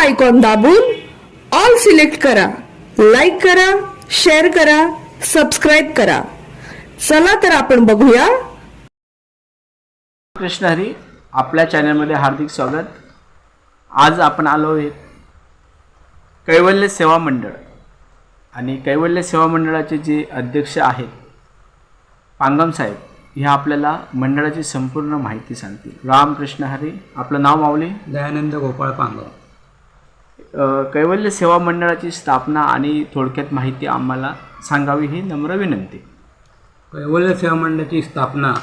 Icon दाबून all select करा. Like करा शेअर करा सबस्क्राईब करा. चला तर आपण बघूया. कृष्ण हरी आपल्या चॅनलमध्ये हार्दिक स्वागत. आज आपण आलो आहे कैवल्य सेवा मंडळ. आणि कैवल्य सेवा मंडळाचे जे अध्यक्ष आहेत पांगम साहेब हे आपल्याला मंडळाची संपूर्ण माहिती सांगतील. रामकृष्ण हरी आपलं नाव माऊली? दयानंद गोपाळ पांगव अ, कैवल्य सेवा मंडळाची स्थापना आणि थोडक्यात माहिती आम्हाला सांगावी ही नम्र विनंती. कैवल्य सेवा मंडळाची स्थापना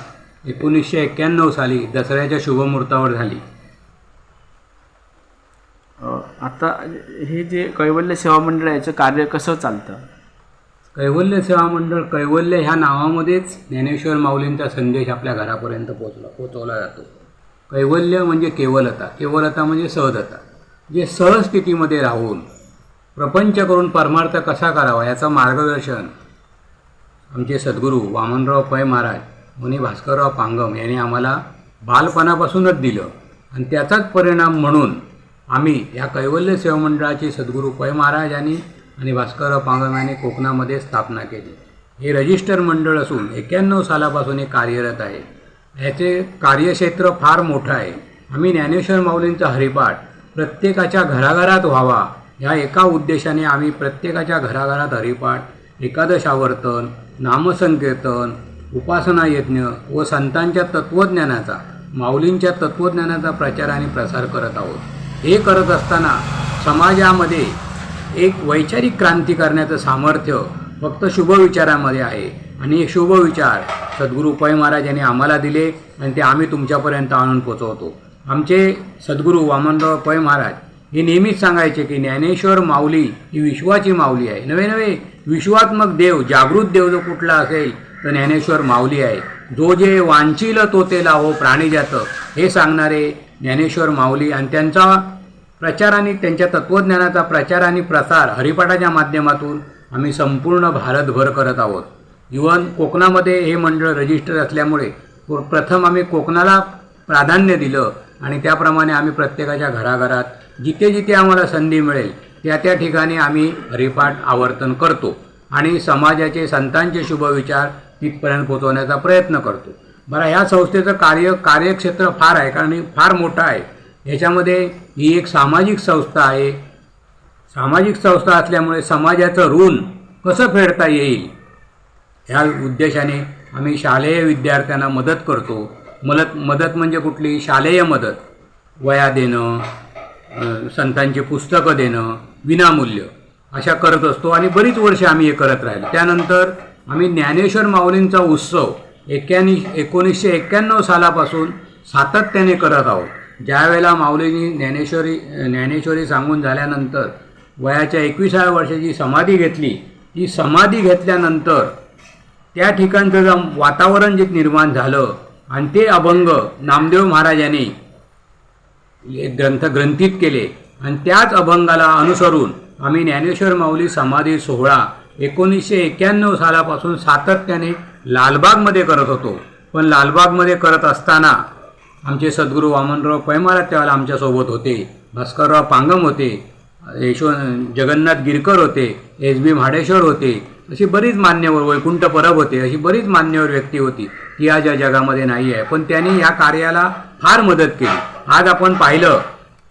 एकोणीसशे एक्क्याण्णव साली दसऱ्याच्या शुभमुहूर्तावर झाली. आता हे जे कैवल्य सेवा मंडळ याचं कार्य कसं चालतं? कैवल्य सेवा मंडळ कैवल्य ह्या नावामध्येच ज्ञानेश्वर माऊलींचा संदेश आपल्या घरापर्यंत पोचला पोचवला जातो. कैवल्य म्हणजे केवलता केवलता म्हणजे सहजता जे सहज स्थितीमध्ये राहून प्रपंच करून परमार्थ कसा करावा याचं मार्गदर्शन आमचे सद्गुरू वामनराव पै महाराज मुनी भास्करराव पांगम यांनी आम्हाला बालपणापासूनच दिलं. आणि त्याचाच परिणाम म्हणून आम्ही या कैवल्य सेवा मंडळाची सद्गुरू पै महाराज यांनी आणि भास्करराव पांगम यांनी कोकणामध्ये स्थापना केली. हे रजिस्टर मंडळ असून एक्क्याण्णव सालापासून हे कार्यरत आहे. याचे कार्यक्षेत्र फार मोठं आहे. आम्ही ज्ञानेश्वर माऊलींचा हरिपाठ प्रत्येकाच्या घराघरात व्हावा. ह्या एका उद्देशाने आम्ही प्रत्येकाच्या घराघरात हरिपाठ एकादशावर्तन नामसंकीर्तन उपासना यज्ञ व संतांच्या तत्त्वज्ञानाचा माऊलींच्या तत्त्वज्ञानाचा प्रचार आणि प्रसार करत आहोत. हे करत असताना समाजामध्ये एक वैचारिक क्रांती करण्याचं सामर्थ्य फक्त शुभ विचारामध्ये आहे. आणि हे शुभविचार सद्गुरू पै महाराज यांनी आम्हाला दिले आणि ते आम्ही तुमच्यापर्यंत आणून पोचवतो. आमचे सद्गुरू वामनराव पै महाराज हे नेहमीच सांगायचे की ज्ञानेश्वर माऊली ही विश्वाची माऊली आहे. नवे नवे विश्वात्मक देव जागृत देव जो कुठला असेल तर ज्ञानेश्वर माऊली आहे. जो जे वांचिल तो ते लावो प्राणी जातं. हे सांगणारे ज्ञानेश्वर माऊली आणि त्यांचा प्रचार आणि त्यांच्या तत्त्वज्ञानाचा प्रचार आणि प्रसार हरिपाठाच्या माध्यमातून आम्ही संपूर्ण भारतभर करत आहोत. इवन कोकणामध्ये हे मंडळ रजिस्टर असल्यामुळे प्रथम आम्ही कोकणाला प्राधान्य दिलं. आणि त्याप्रमाणे आम्ही प्रत्येकाच्या घराघरात जिथे जिथे आम्हाला संधी मिळेल त्या त्या ठिकाणी आम्ही हरिपाठ आवर्तन करतो आणि समाजाचे संतांचे शुभविचार तिथपर्यंत पोहोचवण्याचा प्रयत्न करतो. बरं ह्या संस्थेचं कार्य कार्यक्षेत्र फार आहे कारण फार मोठं आहे. याच्यामध्ये ही एक सामाजिक संस्था आहे. सामाजिक संस्था असल्यामुळे समाजाचं ऋण कसं फेडता येईल? ह्या उद्देशाने आम्ही शालेय विद्यार्थ्यांना मदत करतो. मदत मदत म्हणजे कुठली? शालेय मदत. वया देणं संतांची पुस्तकं देणं विनामूल्य. अशा करत असतो आणि बरीच वर्षे आम्ही हे करत राहिलो. त्यानंतर आम्ही ज्ञानेश्वर माऊलींचा उत्सव एक्क्याण्णव एकोणीसशे एक्क्याण्णव सालापासून सातत्याने करत आहोत. ज्यावेळेला माऊलींनी ज्ञानेश्वरी ज्ञानेश्वरी सांगून झाल्यानंतर वयाच्या एकविसाव्या वर्षाची समाधी घेतली. ती समाधी घेतल्यानंतर त्या ठिकाणचं जे वातावरण जे निर्माण झालं आणि ते अभंग नामदेव महाराजांनी एक ग्रंथ ग्रंथित केले. आणि त्याच अभंगाला अनुसरून आम्ही ज्ञानेश्वर माऊली समाधी सोहळा एकोणीसशे एक्क्याण्णव सालापासून सातत्याने लालबागमध्ये करत होतो. पण लालबागमध्ये करत असताना आमचे सद्गुरू वामनराव पैमारा त्यावेळेला आमच्यासोबत होते. भास्करराव पांगम होते. यशव जगन्नाथ गिरकर होते. एस बी म्हाडेश्वर होते. अशी बरीच मान्यवर वैकुंठ परब होते अशी बरीच मान्यवर व्यक्ती होती. ती आज या जगामध्ये नाही आहे. पण त्यांनी या कार्याला फार मदत केली. आज आपण पाहिलं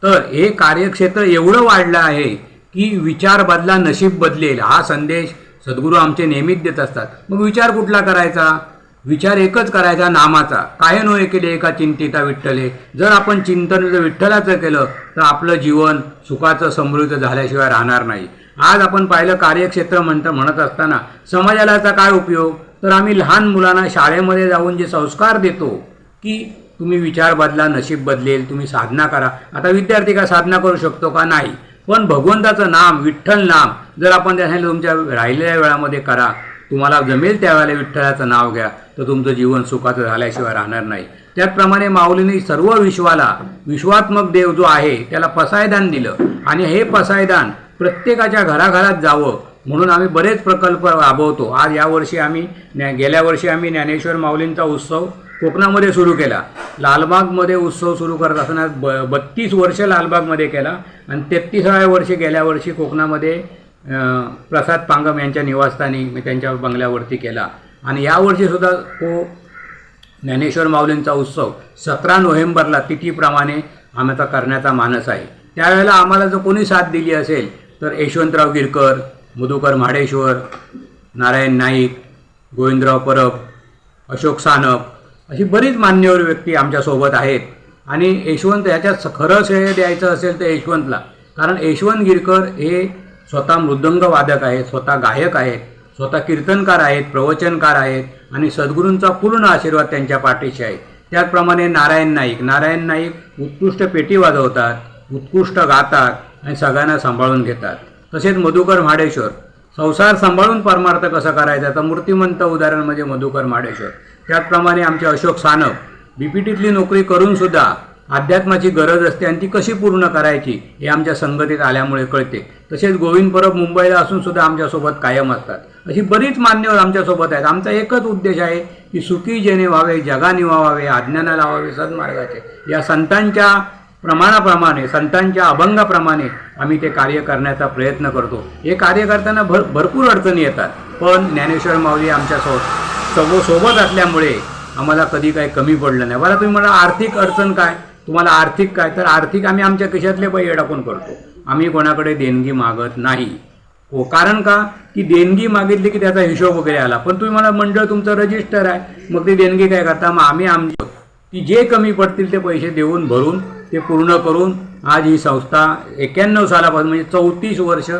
तर हे कार्यक्षेत्र एवढं वाढलं आहे की विचार बदला नशीब बदलेल. हा संदेश सद्गुरू आमचे नेहमीच देत असतात. मग विचार कुठला करायचा? विचार एकच करायचा नामाचा. काय नोहे केले एका चिंतिता विठ्ठले? जर आपण चिंतन जर विठ्ठलाचं केलं तर आपलं जीवन सुखाचं समृद्ध झाल्याशिवाय राहणार नाही. आज आपण पाहिलं कार्यक्षेत्र म्हणतं म्हणत असताना समाजाला काय उपयोग? तर आम्ही लहान मुलांना शाळेमध्ये जाऊन जे संस्कार देतो की तुम्ही विचार बदला नशीब बदलेल तुम्ही साधना करा. आता विद्यार्थी का साधना करू शकतो का? नाही. पण भगवंताचं नाम विठ्ठल नाम जर आपण त्यासाठी तुमच्या राहिलेल्या वेळामध्ये करा तुम्हाला जमेल त्यावेळेला विठ्ठलाचं नाव घ्या तर तुमचं जीवन सुखाचं झाल्याशिवाय राहणार नाही. त्याचप्रमाणे माऊलीने सर्व विश्वाला विश्वात्मक देव जो आहे त्याला पसायदान दिलं. आणि हे पसायदान प्रत्येकाच्या घराघरात जावं म्हणून आम्ही बरेच प्रकल्प राबवतो. आज यावर्षी आम्ही ज्ञा- गेल्या वर्षी आम्ही ज्ञानेश्वर माऊलींचा उत्सव कोकणामध्ये सुरू केला. लालबागमध्ये उत्सव सुरू करत असताना ब बत्तीस वर्ष लालबागमध्ये केला आणि तेहत्तीसाव्या वर्षी गेल्या वर्षी कोकणामध्ये प्रसाद पांगम यांच्या निवासस्थानी मी त्यांच्या बंगल्यावरती केला. आणि यावर्षीसुद्धा तो ज्ञानेश्वर माऊलींचा उत्सव सतरा नोव्हेंबरला तिथीप्रमाणे आमचा करण्याचा मानस आहे. त्यावेळेला आम्हाला जर कोणी साथ दिली असेल तर यशवंतराव गिरकर मधुकर म्हाडेश्वर नारायण नाईक गोविंदराव परब अशोक सानप अशी बरीच मान्यवर व्यक्ती आमच्यासोबत आहेत. आणि यशवंत ह्याच्यात खरं श्रेय द्यायचं असेल तर यशवंतला. कारण यशवंत गिरकर हे स्वतः मृदंगवादक आहेत स्वतः गायक आहेत स्वतः कीर्तनकार आहेत प्रवचनकार आहेत आणि सद्गुरूंचा पूर्ण आशीर्वाद त्यांच्या पाठीशी आहे. त्याचप्रमाणे नारायण नाईक. नारायण नाईक उत्कृष्ट पेटी वाजवतात उत्कृष्ट गातात आणि सगळ्यांना सांभाळून घेतात. तसेच मधुकर म्हाडेश्वर संसार सांभाळून परमार्थ कसा करायचा? तर मूर्तिमंत उदाहरण म्हणजे मधुकर म्हाडेश्वर. त्याचप्रमाणे आमचे अशोक सानप बीपीटीतली नोकरी करूनसुद्धा अध्यात्माची गरज असते आणि ती कशी पूर्ण करायची हे आमच्या संगतीत आल्यामुळे कळते. तसेच गोविंद परब मुंबईला असून सुद्धा आमच्यासोबत कायम असतात. अशी बरीच मान्यवर आमच्यासोबत आहेत. आमचा एकच उद्देश आहे की सुखी जेणे व्हावे जगाने व्हावे अज्ञानाला लावावे सन्मार्गाचे या संतांच्या प्रमाणाप्रमाणे संतांच्या अभंगाप्रमाणे आम्ही ते कार्य करण्याचा प्रयत्न करतो. हे कार्य करताना भर भरपूर अडचणी येतात. पण ज्ञानेश्वर माऊली आमच्या सो सोबत असल्यामुळे आम्हाला कधी काही कमी पडलं नाही. बरं तुम्ही मला आर्थिक अडचण काय? तुम्हाला आर्थिक काय? तर आर्थिक आम्ही आमच्या खिशातले पैसे टाकून करतो. आम्ही कोणाकडे देणगी मागत नाही. हो कारण का? की देणगी मागितली की त्याचा हिशोब वगैरे आला. पण तुम्ही मला मंडळ तुमचं रजिस्टर आहे. मग ती देणगी काय करता? मग आम्ही आमची ती जे कमी पडतील ते पैसे देऊन भरून ते पूर्ण करून आज ही संस्था एक्याण्णव सालापासून म्हणजे चौतीस वर्ष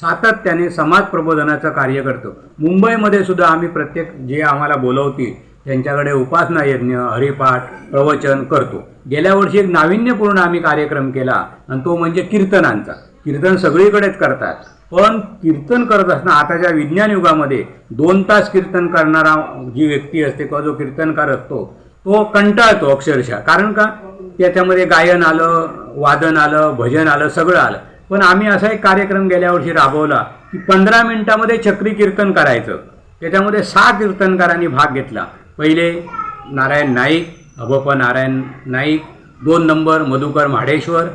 सातत्याने समाज प्रबोधनाचं कार्य करतो. मुंबईमध्ये सुद्धा आम्ही प्रत्येक जे आम्हाला बोलवतील त्यांच्याकडे उपासना यज्ञ हरिपाठ प्रवचन करतो. गेल्या वर्षी एक नाविन्यपूर्ण आम्ही कार्यक्रम केला आणि तो म्हणजे कीर्तनांचा. कीर्तन सगळीकडेच करतात. पण कीर्तन करत असताना आताच्या विज्ञान युगामध्ये दोन तास कीर्तन करणारा जी व्यक्ती असते किंवा जो कीर्तनकार असतो तो कंटाळतो अक्षरशः. कारण का? त्याच्यामध्ये गायन आलं वादन आलं भजन आलं सगळं आलं. पण आम्ही असा एक कार्यक्रम गेल्या वर्षी राबवला की पंधरा मिनिटामध्ये चक्री कीर्तन करायचं. त्याच्यामध्ये सहा कीर्तनकारांनी भाग घेतला. पहिले नारायण नाईक अभप नारायण नाईक दोन नंबर मधुकर म्हाडेश्वर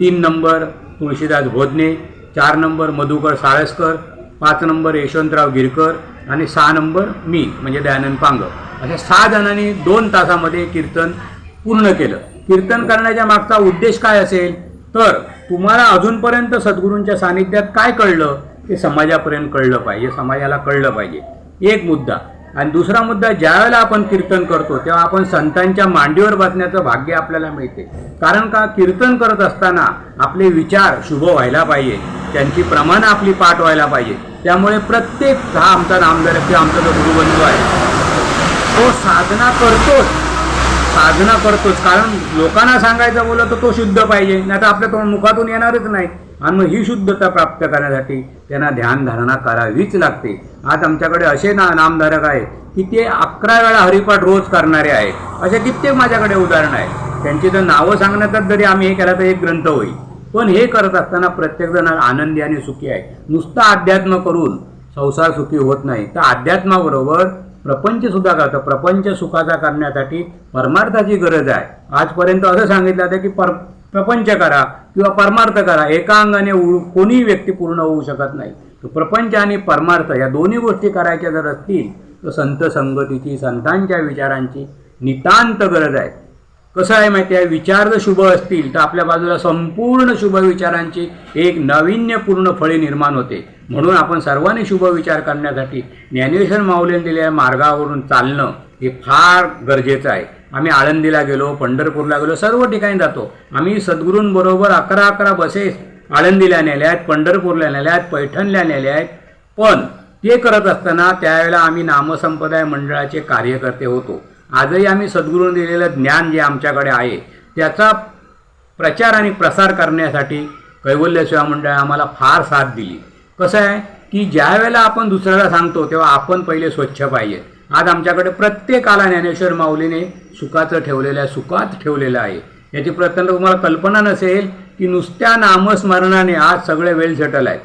तीन नंबर तुळशीदास भोजने चार नंबर मधुकर साळसकर पाच नंबर यशवंतराव गिरकर आणि सहा नंबर मी म्हणजे दयानंद पांग अशा सहा जणांनी दोन तासामध्ये कीर्तन पूर्ण केलं. कीर्तन करण्याच्या मागचा उद्देश काय असेल? तर तुम्हाला अजूनपर्यंत सद्गुरूंच्या सानिध्यात काय कळलं? ते समाजापर्यंत कळलं पाहिजे. समाजाला कळलं पाहिजे. एक मुद्दा. आणि दुसरा मुद्दा ज्यावेळेला आपण कीर्तन करतो तेव्हा आपण संतांच्या मांडीवर बसण्याचं भाग्य आपल्याला मिळते. कारण का? कीर्तन करत असताना आपले विचार शुभ व्हायला पाहिजे. त्यांची प्रमाणं आपली पाठ व्हायला पाहिजे. त्यामुळे प्रत्येक हा आमचा नामदार किंवा आमचा जो गुरुबंधू आहे तो साधना करतोच. साधना करतोच. कारण लोकांना सांगायचं बोललं तर तो शुद्ध पाहिजे. नाही तर आपल्या तोंड मुखातून येणारच नाही. आणि मग ही शुद्धता प्राप्त करण्यासाठी त्यांना ध्यानधारणा करावीच लागते. आज आमच्याकडे असे ना नामधारक आहेत की ते अकरा वेळा हरिपाठ रोज करणारे आहेत. असे कित्येक माझ्याकडे उदाहरण आहे त्यांची जर नावं सांगण्याचाच जरी आम्ही हे केलं तर एक ग्रंथ होईल. पण हे करत असताना प्रत्येकजण आनंदी आणि सुखी आहे. नुसतं अध्यात्म करून संसार सुखी होत नाही. तर अध्यात्माबरोबर प्रपंचसुद्धा करतं. प्रपंच सुखाचा करण्यासाठी परमार्थाची गरज आहे. आजपर्यंत असं सांगितलं जातं की पर प्रपंच करा किंवा परमार्थ करा. एका अंगाने उ- कोणीही व्यक्ती पूर्ण होऊ शकत नाही. तर प्रपंच आणि परमार्थ या दोन्ही गोष्टी करायच्या जर असतील तर संत संगतीची संतांच्या विचारांची नितांत गरज आहे. कसं आहे माहिती आहे? विचार जर शुभ असतील तर आपल्या बाजूला संपूर्ण शुभ विचारांची एक नाविन्यपूर्ण फळी निर्माण होते. म्हणून आपण सर्वांनी शुभ विचार करण्यासाठी ज्ञानेश्वर माऊलीने दिलेल्या मार्गावरून चालणं हे फार गरजेचं आहे. आम्ही आळंदीला गेलो पंढरपूरला गेलो सर्व ठिकाणी जातो. आम्ही सद्गुरूंबरोबर अकरा अकरा बसेस आळंदीला नेल्या आहेत पंढरपूरला नेल्या आहेत पैठणला नेल्या आहेत. पण ते करत असताना त्यावेळेला आम्ही नामसंप्रदाय मंडळाचे कार्यकर्ते होतो. आजही आम्ही सद्गुरूंनी दिलेलं ज्ञान जे आमच्याकडे आहे त्याचा प्रचार आणि प्रसार करण्यासाठी कैवल्य सेवा मंडळ आम्हाला फार साथ दिली. कसं आहे? की ज्या वेळेला आपण दुसऱ्याला सांगतो तेव्हा आपण पहिले स्वच्छ पाहिजे. आज आमच्याकडे प्रत्येकाला ज्ञानेश्वर माऊलीने सुखाचं ठेवलेलं आहे सुखात ठेवलेलं आहे. याची प्रत्यंत तुम्हाला कल्पना नसेल की नुसत्या नामस्मरणाने आज सगळे वेल सेटल आहेत.